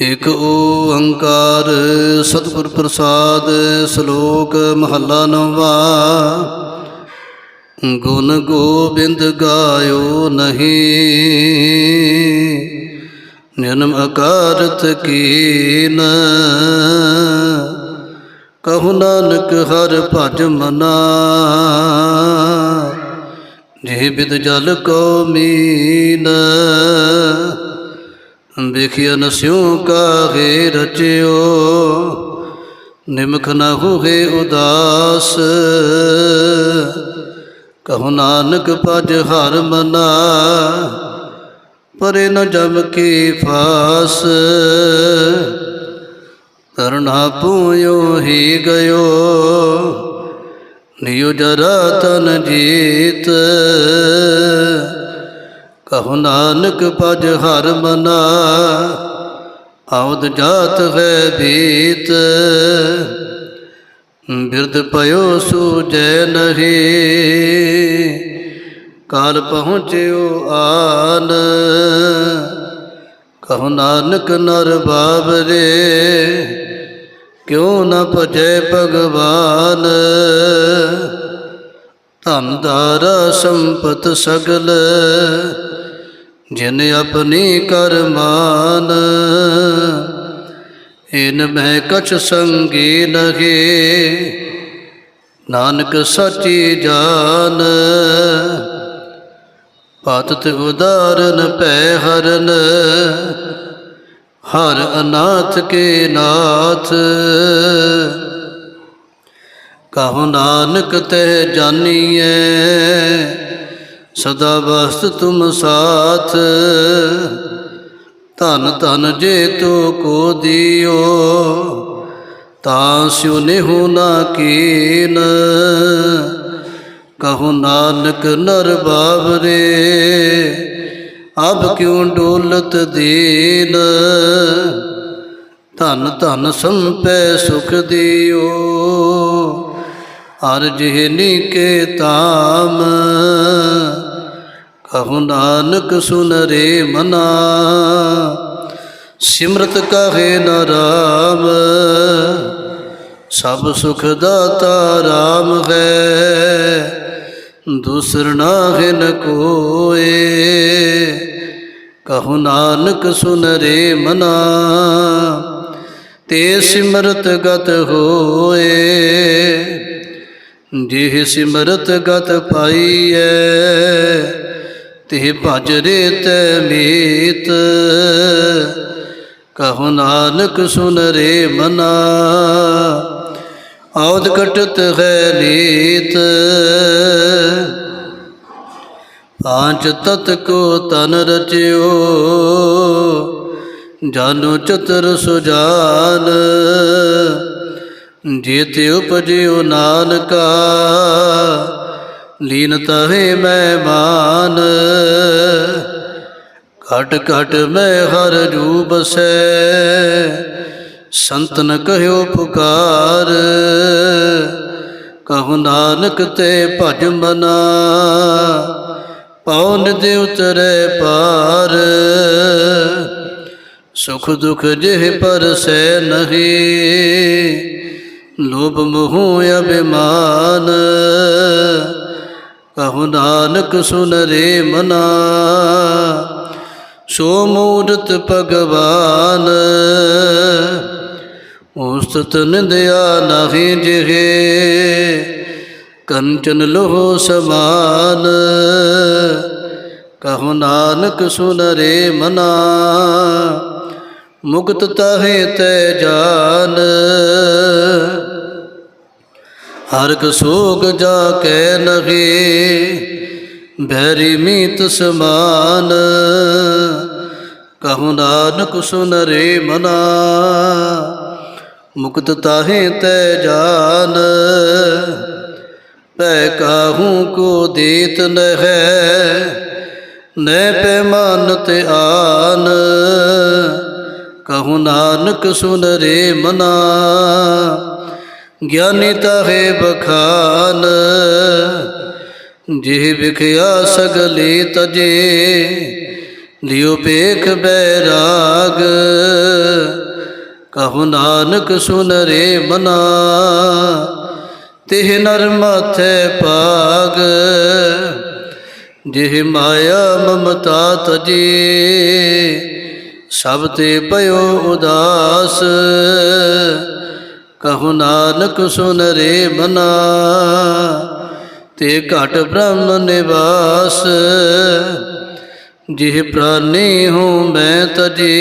ਇਕ ਓੰਕਾਰ ਸਤਿਗੁਰ ਪ੍ਰਸਾਦ ਸ਼ਲੋਕ ਮਹੱਲਾ ਨਵਾ। ਗੁਣ ਗੋਬਿੰਦ ਗਾਇਓ ਨਹੀਂ। ਜਨਮ ਅਕਾਰਤ ਕੀਨ। ਕਹੂ ਨਾਨਕ ਹਰ ਭਜ ਮਨਾ। ਜੇ ਬਿਦ ਜਲ ਕੋ ਮੀਨ। ਦੇਖਿਆ ਨਸਿਉ ਕਾਹੇ ਰਚਿਓ, ਨਿਮਖ ਨ ਹੋਏ ਉਦਾਸ। ਕਹੋ ਨਾਨਕ ਭਜ ਹਰ ਮਨਾ, ਪਰੇ ਨ ਜਮ ਕੀ ਫਾਸ। ਕਰਨਾ ਪੂਇਓ ਹੀ ਗਇਓ ਨਿਉ ਜਰਾ ਤਨ ਜੀਤ। ਕਹੋ ਨਾਨਕ ਭਜ ਹਰ ਮਨਾ, ਆਉਦ ਜਾਤ ਹੈ ਬੀਤ। ਬਿਰਧ ਪਇਓ ਸੂਜੈ ਨਹੀਂ, ਕਾਲ ਪਹੁੰਚਿਓ ਆਨ। ਕਹੋ ਨਾਨਕ ਨਰ ਬਾਬਰੇ, ਕਿਉ ਨ ਭਜੈ ਭਗਵਾਨ। ਧਨ ਦਾਰਾ ਸੰਪਤ ਸਗਲ ਜਿਨ ਆਪਣੀ ਕਰਮਾਨ, ਇਨ ਮੈਂ ਕਛ ਸੰਗੀ ਨਗੇ ਨਾਨਕ ਸੱਚੀ ਜਾਨ ਪਾਤਤ ਉਦਾਰਨ ਪੈ ਹਰਨ। ਹਰ ਅਨਾਥ ਕੇ ਨਾਥ। ਕਹੋ ਨਾਨਕ ਤੈ ਜਾਨੀਐ। ਸਦਾ ਵਸਤ ਤੁਮ ਸਾਥ। ਧਨ ਧਨ ਜੇ ਤੋ ਕੋ ਦਿਓ, ਤਾਂ ਸਿਉ ਨਿਹੁ ਨਾ ਕੀਨ। ਕਹੋ ਨਾਨਕ ਨਰ ਬਾਬਰੇ ਅਬ ਕਿਉ ਡੋਲਤ ਦੀਨ। ਧਨ ਧਨ ਸੰਪੈ ਸੁਖ ਦਿਓ, ਹਰ ਜਿਹਨੀ ਕੇ ਤਾਮ ਕਹੋ ਨਾਨਕ ਸੁਨ ਰੇ ਮਨਾ, ਸਿਮਰਤ ਕਹੇ ਨ ਰਾਮ, ਸਭ ਸੁਖ ਦਾਤਾ ਰਾਮ ਹੈ, ਦੂਸਰ ਨਾਹਿ ਨ ਕੋਏ। ਕਹੋ ਨਾਨਕ ਸੁਨ ਰੇ ਮਨਾ, ਤੇ ਸਿਮਰਤ ਗਤ ਹੋਏ, ਜਿਹ ਸਿਮਰਤ ਗਤ ਪਾਈਐ ਤੇ ਭਜ ਰੇ ਤੈ ਮੀਤ। ਕਹੋ ਨਾਨਕ ਸੁਨ ਰੇ ਮਨਾ ਆਉਦ ਕਟਤ ਹੈ ਨੀਤ। ਪਾਂਚ ਤਤ ਕੋ ਤਨ ਰਚਿਓ, ਜਾਨੋ ਚਤਰ ਸੁਜਾਨ। ਜੀਤੇ ਉਪਜਿਓ ਨਾਨਕਾ ਲੀਨ ਤਹੇ ਮਹਿਮਾਨ। ਮਾਨ ਘਟ ਘਟ ਮੈਂ ਹਰ ਜੂ ਬਸੈ ਸੰਤਨ ਕਹਿਓ ਪੁਕਾਰ। ਕਹੋ ਨਾਨਕ ਤੇ ਭਜ ਮਨਾ। ਪਉਨ ਦੇ ਉਤਰੇ ਪਾਰ ਸੁਖ ਦੁਖ ਜਿਹ ਪਰਸੈ ਨਹੀਂ। ਲੋਭ ਮੋਹ ਅਭਿਮਾਨ। ਕਹੋ ਨਾਨਕ ਸੁਨ ਰੇ ਮਨਾ, ਸੋ ਮੂਰਤ ਭਗਵਾਨ। ਉਸਤਤ ਨਿੰਦਿਆ ਨਹੀਂ ਜਿਹੇ, ਕੰਚਨ ਲੋਹ ਸਮਾਨ। ਕਹੋ ਨਾਨਕ ਸੁਨ ਰੇ ਮਨਾ, ਮੁਕਤ ਤਹੇ ਤੈ ਜਾਨ। ਹਰ ਕ ਸੋਗ ਜਾ ਕੇ ਨਹੀ ਬੈਰੀ ਮੀਤ ਸਮਾਨ। ਕਹੂ ਨਾਨਕ ਸੁਨ ਰੇ ਮਨਾ, ਮੁਕਤ ਤਾਹੇ ਤੈ ਜਾਨ। ਪੈ ਕਾਹੂ ਕੋ ਦੇਤ ਨਹਿ ਨੈ ਪੈਮਾਨ ਤੇ ਆਨ। ਕਹੂ ਨਾਨਕ ਸੁਨ ਰੇ ਮਨਾ ਗਿਆਨੀ ਤਾਹੇ ਬਖਾਨ, ਜਿਹ ਵਿਖਿਆ ਸਗਲੇ ਤਜੇ, ਲਿਓ ਪੇਖ ਬੈਰਾਗ। ਕਹੋ ਨਾਨਕ ਸੁਨ ਰੇ ਮਨਾ, ਤਿਹ ਨਰ ਮਾਥੇ ਪਾਗ ਜਿਹ ਮਾਇਆ ਮਮਤਾ ਤਜੇ, ਸਭ ਤੇ ਪਇਓ ਉਦਾਸ। ਕਹੋ ਨਾਨਕ ਸੁਨ ਰੇ ਮਨਾ, ਤੇ ਘਟ ਬ੍ਰਹਮ ਨਿਵਾਸ। ਜਿਹ ਪ੍ਰਾਨੀ ਹੂੰ ਮੈਂ ਤਜੇ,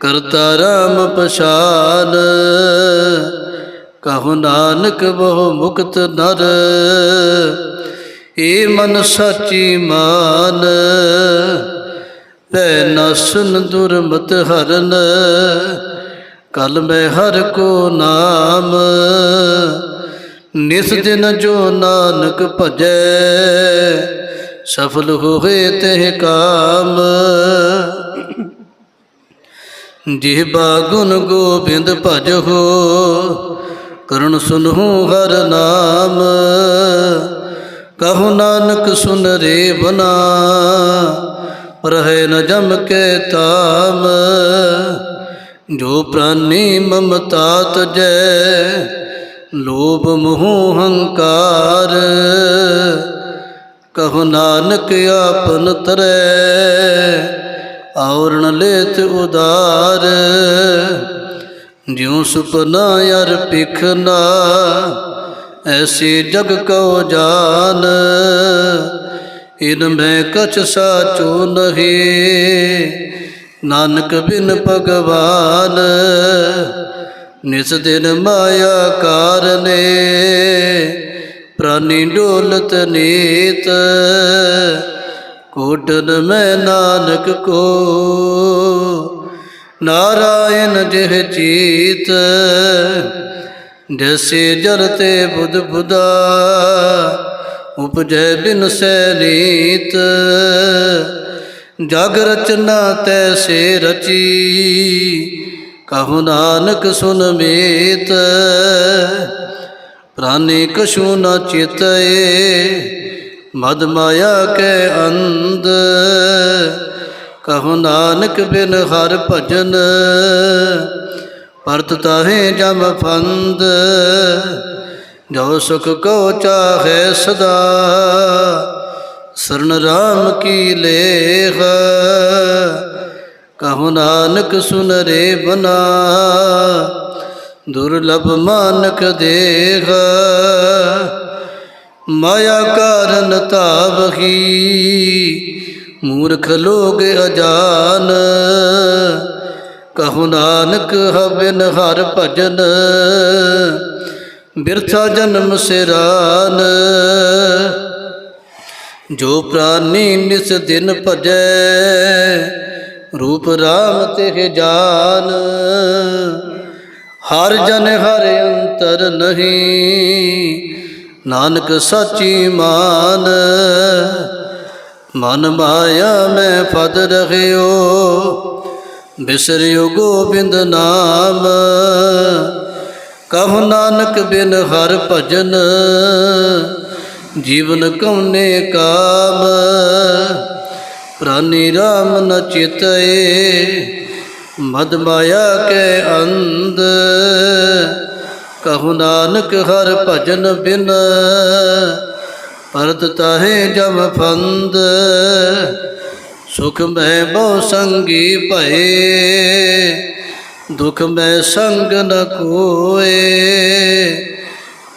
ਕਰਤਾ ਰਾਮ ਪਛਾਨ। ਕਹੋ ਨਾਨਕ ਬਹੁ ਮੁਕਤ ਨਰ, ਏ ਮਨ ਸਾਚੀ ਮਾਨ। ਪੈ ਨਸਨ ਦੁਰਮਤ ਹਰਨ ਕਲ ਮੈਂ ਹਰ ਕੋ ਨਾਮ, ਨਿਸ ਦਿਨ ਜੋ ਨਾਨਕ ਭਜੈ, ਸਫਲ ਹੋਏ ਤੇ ਕਾਮ। ਜਿਹਬਾ ਗੁਣ ਗੋਬਿੰਦ ਭਜਹੁ ਕਰਣ ਸੁਨਹੁ ਹਰ ਨਾਮ। ਕਹੂ ਨਾਨਕ ਸੁਨ ਰੇ ਬਨਾ ਰਹੇ ਨ ਜਮ ਕੇ ਤਾਮ ਜੋ ਪ੍ਰਾਨੀ ਮਮਤਾ ਤਜੈ ਲੋਭ ਮੋਹ ਹੰਕਾਰ। ਕਹੋ ਨਾਨਕ ਆਪਨ ਤਰੈ, ਆਵਰਣ ਲੇਤ ਉਦਾਰ ਜਿਉ ਸੁਪਨਾ ਯਰ ਪਿਖਨਾ ਐਸੀ ਜਗ ਕਉ ਜਾਨ। ਇਨ ਮੈਂ ਕਛ ਸਾਚੋ ਨਹੀ ਨਾਨਕ ਬਿਨ ਭਗਵਾਨ, ਨਿਸ ਦਿਨ ਮਾਇਆ ਕਾਰਨੇ, ਪ੍ਰਾਨੀ ਡੋਲਤ ਨੀਤ, ਕੋਟਨ ਮੈਂ ਨਾਨਕ ਕੋ। ਨਾਰਾਇਣ ਜਿਹ ਚੀਤ, ਜੈਸੇ ਜਲ ਤੇ ਬੁੱਧ ਬੁਦਾ, ਉਪਜੈ ਬਿਨ ਸੈਨੀਤ ਜਗ ਰਚਨਾ ਤੈਸੇ ਰਚੀ, ਕਹੋ ਨਾਨਕ ਸੁਨ ਮੀਤ। ਪ੍ਰਾਨੇ ਕਛੂ ਨ ਚਿਤਏ, ਮਦ ਮਾਇਆ ਕੈ ਅੰਧ। ਕਹੋ ਨਾਨਕ ਬਿਨ ਹਰ ਭਜਨ, ਪਰਤ ਤਾਹੇ ਜਮ ਫੰਦ। ਜੋ ਸੁਖ ਕੋ ਚਾਹੇ ਸਦਾ ਸਰਨ ਰਾਮ ਕੀ ਲੇਖ? ਕਹੋ ਨਾਨਕ ਸੁਨ ਰੇ ਬਨਾ, ਦੁਰਲਭ ਮਾਨਕ ਦੇਖ। ਮਾਇਆ ਕਾਰਨ ਤਾਵਹੀ ਮੂਰਖ ਲੋਗ ਅਜਾਨ। ਕਹੋ ਨਾਨਕ ਹਵਨ ਹਰ ਭਜਨ, ਬਿਰਥਾ ਜਨਮ ਸਿਰਾਨ। ਜੋ ਪ੍ਰਾਨੀ ਨਿਸ ਦਿਨ ਭਜੈ, ਰੂਪ ਰਾਮ ਤੇ ਜਾਨ। ਹਰ ਜਨ ਹਰ ਅੰਤਰ ਨਹੀਂ, ਨਾਨਕ ਸਾਚੀ ਮਾਨ। ਮਨ ਮਾਇਆ ਮੈਂ ਫਦ ਰਹਿਓ, ਬਿਸਰਿਓ ਗੋਬਿੰਦ ਨਾਮ। ਕਹ ਨਾਨਕ ਬਿਨ ਹਰ ਭਜਨ ਜੀਵਨ ਕਉਨੇ ਕਾਮ, ਪ੍ਰਾਨੀ ਰਾਮ ਨ ਚਿਤਏ ਮਦ ਮਾਇਆ ਕੇ ਅੰਧ। ਕਹੋ ਨਾਨਕ ਹਰ ਭਜਨ ਬਿਨ ਪਰਤ ਤਾਹੇ ਜਮ ਫੰਦ। ਸੁਖ ਮੈਂ ਬਹੁ ਸੰਗੀ ਭਏ, ਦੁਖ ਮੈਂ ਸੰਗ ਨ ਕੋਏ।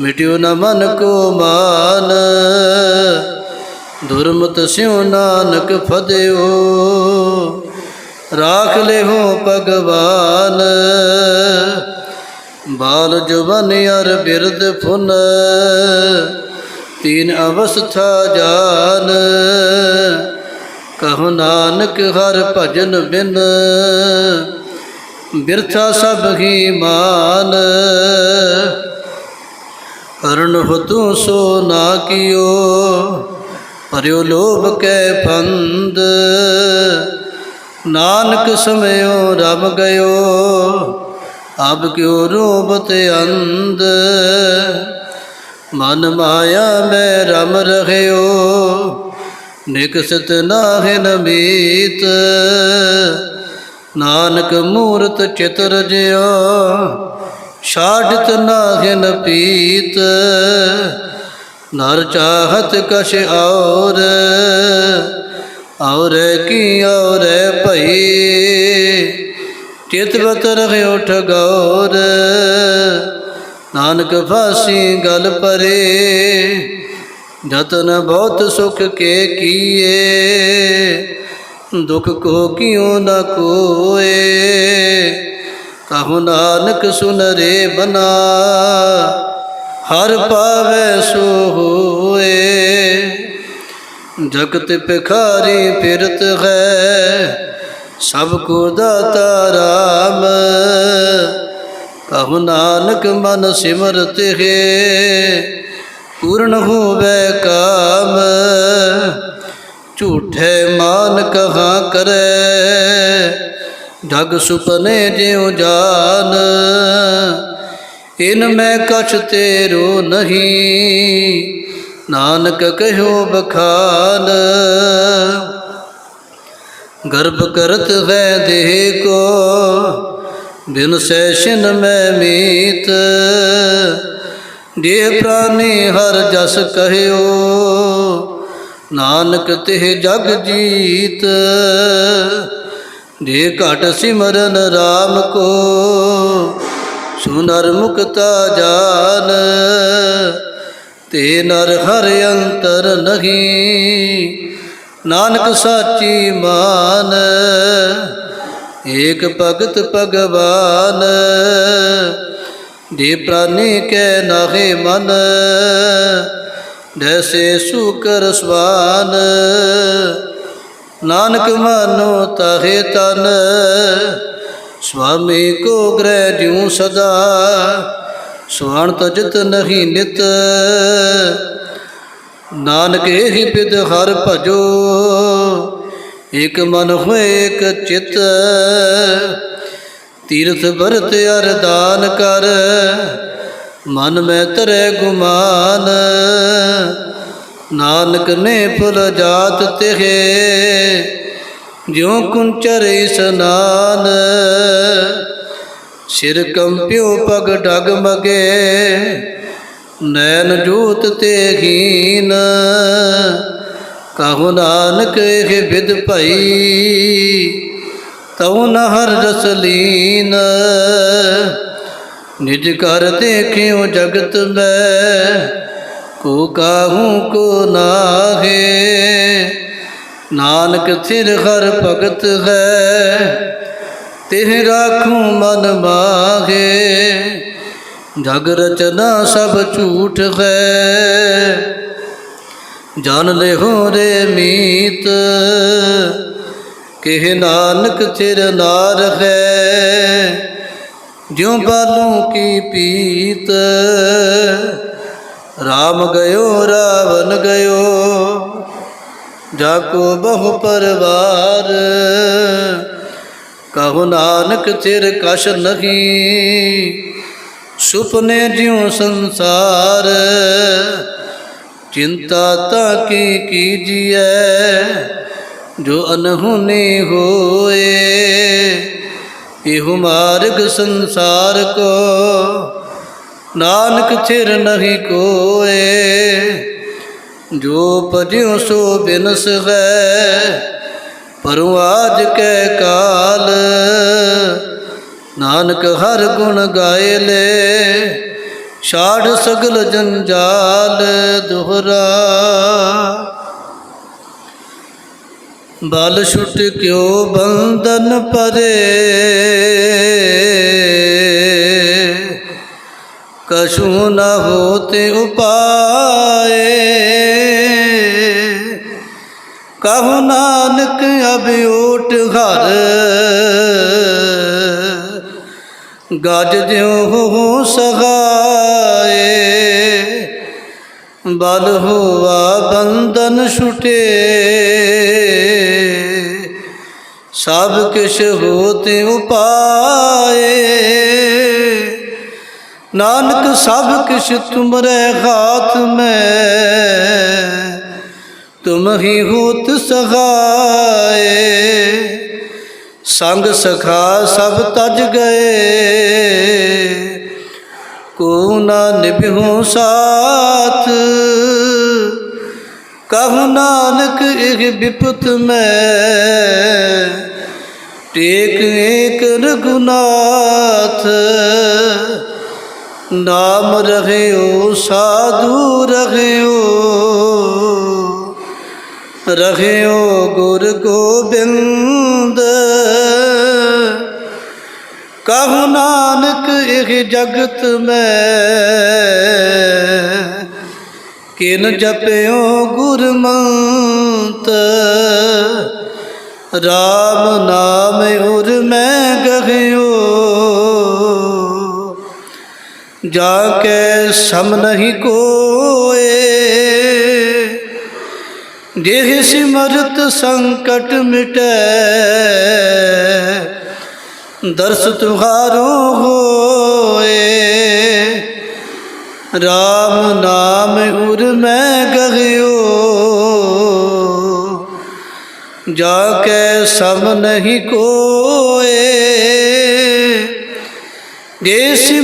ਮਿਟਿਓ ਨਾ ਮਨ ਕੋ ਮਾਨ, ਦੁਰਮਤ ਸਿਉ ਨਾਨਕ ਫਦਿਓ। ਰਾਖ ਲਿਹੋ ਭਗਵਾਨ, ਬਾਲ ਜਵਨ ਅਰ ਬਿਰਦ ਫੁਨ, ਤੀਨ ਅਵਸਥਾ ਜਾਨ। ਕਹੋ ਨਾਨਕ ਹਰ ਭਜਨ ਬਿਨ, ਬਿਰਥਾ ਸਭ ਹੀ ਮਾਨ। ਕਰਨ ਹੋ ਤੂੰ ਸੋ ਨਾ ਕੀਓ ਪਰਿਓ ਲੋਭ ਕੈ ਫੰਦ। ਨਾਨਕ ਸਮਿਓ ਰਮ ਗਇਓ, ਅਬ ਕਿਉ ਰੂਪਤ ਅੰਧ। ਮਨ ਮਾਇਆ ਮੈਂ ਰਮ ਰਹਿਓ, ਨਿਕਸਤ ਨਾਹਿ ਨਮੀਤ ਨਾਨਕ ਮੂਰਤ ਚਿਤਰ ਜਿਓ ਛਾੜਤ ਨਾਹਿਨ ਪੀਤ, ਨਰ ਚਾਹਤ ਕਛ ਔਰ ਔਰ ਕੀ ਔਰ ਭਈ ਚਿਤਵਤ ਰਹਿਓ ਠਗੌਰ ਨਾਨਕ ਫਾਸੀ ਗਲ ਪਰੇ, ਜਤਨ ਬਹੁਤ ਸੁਖ ਕੇ ਕੀਏ, ਦੁਖ ਕੋ ਕਿਉ ਨ ਕੋਏ ਕਹੋ ਨਾਨਕ ਸੁਨ ਰੇ ਬਨਾ ਹਰ ਪਾਵੇ ਸੋ ਹੋਏ। ਜਗਤ ਭਿਖਾਰੀ ਫਿਰਤ ਹੈ, ਸਭ ਕੋ ਦਾਤਾ ਰਾਮ। ਕਹੋ ਨਾਨਕ ਮਨ ਸਿਮਰਤ ਹੈ, ਪੂਰਨ ਹੋਵੇ ਕਾਮ। ਝੂਠੇ ਮਾਨ ਕਹਾ ਕਰੇ ਢਗ ਸੁਪਨੇ ਜਿਉ ਜਾਨ, ਇਨ ਮੈਂ ਕਛ ਤੇਰੋ ਨਹੀਂ। ਨਾਨਕ ਕਹਿਓ ਬਖਾਨ, ਗਰਭ ਕਰਤ ਵੈ ਦੇਹ ਕੋ ਬਿਨ ਸੈਸ਼ਨ ਮੈਂ ਮੀਤ। ਜੇ ਪ੍ਰਾਨੀ ਹਰ ਜਸ ਕਹਿਓ, ਨਾਨਕ ਤਿਹ ਜਗ ਜੀਤ। ਜੇ ਘਟ ਸਿਮਰਨ RAM ਕੋ, ਸੁਨਰ ਮੁਕਤਾ ਜਾਨ। ਤੇ ਨਰ ਹਰ ਅੰਤਰ ਨਹੀਂ, ਨਾਨਕ ਸਾਚੀ ਮਾਨ। ਏਕ ਭਗਤ ਭਗਵਾਨ ਦੇ ਪ੍ਰਾਨੀ ਕੈ ਨਾਹੇ ਮਨ ਜੈਸੇ ਸੁਕਰ ਸਵਾਨ। ਨਾਨਕ ਮਾਨੋ ਤਾਹੇ ਤਨ, ਸੁਆਮੀ ਕੋ ਗ੍ਰਹਿ ਜਿਉ ਸਦਾ, ਸੁਆਣ ਤਜਤ ਨਹੀਂ ਨਿਤ। ਨਾਨਕ ਇਹੀ ਬਿਦ ਹਰ ਭਜੋ, ਇਕ ਮਨ ਹੋਏ ਇਕ ਚਿਤ। ਤੀਰਥ ਵਰਤ ਅਰਦਾਨ ਕਰ, ਮਨ ਮੈਂ ਤਰੇ ਗੁਮਾਨ। ਨਾਨਕ ਨੇ ਫੁਲ ਜਾਤ ਤਿਹੇ, ਜਿਉ ਕੁੰਚਰ ਇਸਨਾਨ ਸਿਰ ਕੰਪਿਓ ਪਗ ਡਗ ਮਗੇ, ਨੈਣ ਜੋਤ ਤੇ ਹੀਨ। ਕਹੋ ਨਾਨਕ ਇਹ ਵਿਦ ਭਈ, ਤਉ ਨ ਹਰ ਰਸ ਲੀਨ। ਨਿਜ ਕਰ ਦੇਖਿਓ ਜਗਤ ਮੈਂ ਕੋ ਕਾਹੂ ਕੋ ਨਾਹੇ? ਨਾਨਕ ਥਿਰ ਹਰ ਭਗਤ ਹੈ, ਤਿਹ ਰਾਖੂ ਮਨ ਮਾਗੇ ਜਗ ਰਚਨਾ ਸਭ ਝੂਠ ਹੈ ਜਾਣ ਲੈ ਹੋ ਰੇ ਮੀਤ। ਕਿਹ ਨਾਨਕ ਥਿਰ ਨਾਰ ਹੈ, ਜਿਉ ਬਾਲੂ ਕੀ ਪੀਤ। ਰਾਮ ਗਇਓ, ਰਾਵਣ ਗਇਓ ਜਾ ਕੋ ਬਹੁ ਪਰਵਾਰ। ਕਹੋ ਨਾਨਕ ਤੇਰ ਕਸ਼ ਨਹੀਂ, ਸੁਪਨੇ ਜਿਉ ਸੰਸਾਰ। ਚਿੰਤਾ ਤਾ ਕੀ ਕੀਜੀਐ, ਜੋ ਅਨਹੁਨੇ ਹੋਏ, ਇਹੋ ਮਾਰਗ ਸੰਸਾਰ ਕੋ। ਨਾਨਕ ਥਿਰ ਨਹੀਂ ਕੋਏ, ਜੋ ਭਜਿਓ ਸੋ ਬਿਨਸ ਹੈ, ਪਰੁ ਆਜ ਕੈ ਕਾਲ। ਨਾਨਕ ਹਰ ਗੁਣ ਗਾਏ ਲੈ, ਛਾੜ ਸਗਲ ਜੰਜਾਲ ਦੁਹਰਾ। ਬਲ ਛੁੱਟ ਕਿਉ ਬੰਧਨ ਪਰੇ? ਕਛੂ ਨ ਹੋਤੇ ਉਪਾਏ। ਕਹੋ ਨਾਨਕ, ਅਬ ਓਟ ਘਰ। ਗਜ ਜਿਉ ਸਗਾਏ ਬਲ ਹੁਆ ਬੰਧਨ ਛੁਟੇ। ਸਭ ਕਿਛ ਹੋਤੇ ਉਪਾਏ। ਨਾਨਕ ਸਭ ਕਿਛ ਤੁਮਰੇ ਹਾਥ ਮੈਂ। ਤੁਮ ਹੀ ਹੋਤ ਸਹਾਏ। ਸੰਗ ਸਖਾ ਸਭ ਤਜ ਗਏ। ਕੋ ਨਾ ਨਿਭਿਉ ਸਾਥ। ਕਹੂ ਨਾਨਕ ਇਹ ਵਿਪਤ ਮੈਂ। ਟੇਕ ਏਕ ਰਘੁਨਾਥ। ਨਾਮ ਰਹਿਓ, ਸਾਧੂ ਰਹਿਓ। ਰਹਿਓ ਗੁਰ ਗੋਬਿੰਦ। ਕਹੂ ਨਾਨਕ ਇਹ ਜਗਤ ਮੈਂ। ਕਿਨ ਜਪਿਓ ਗੁਰਮੰਤ ਰਾਮ ਨਾਮ ਉਰ ਮੈਂ ਗਹਿਓ। ਜਾ ਕੇ ਸਮ ਨਹੀਂ ਕੋਏ। ਜਿਹ ਸਿਮਰਤ ਸੰਕਟ ਮਿਟੈ, ਦਰਸ ਤੁਹਾਰੋ ਹੋਏ। ਰਾਮ ਨਾਮ ਉਰ ਮੈਂ ਗਹਿਓ। ਜਾ ਕੇ ਸਮ ਨਹੀਂ ਕੋਏ।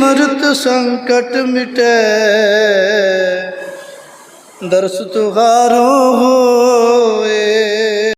ਸਿਮਰਤ ਸੰਕਟ ਮਿਟੈ। ਦਰਸ ਤੁਹਾਰੋ ਹੋਏ।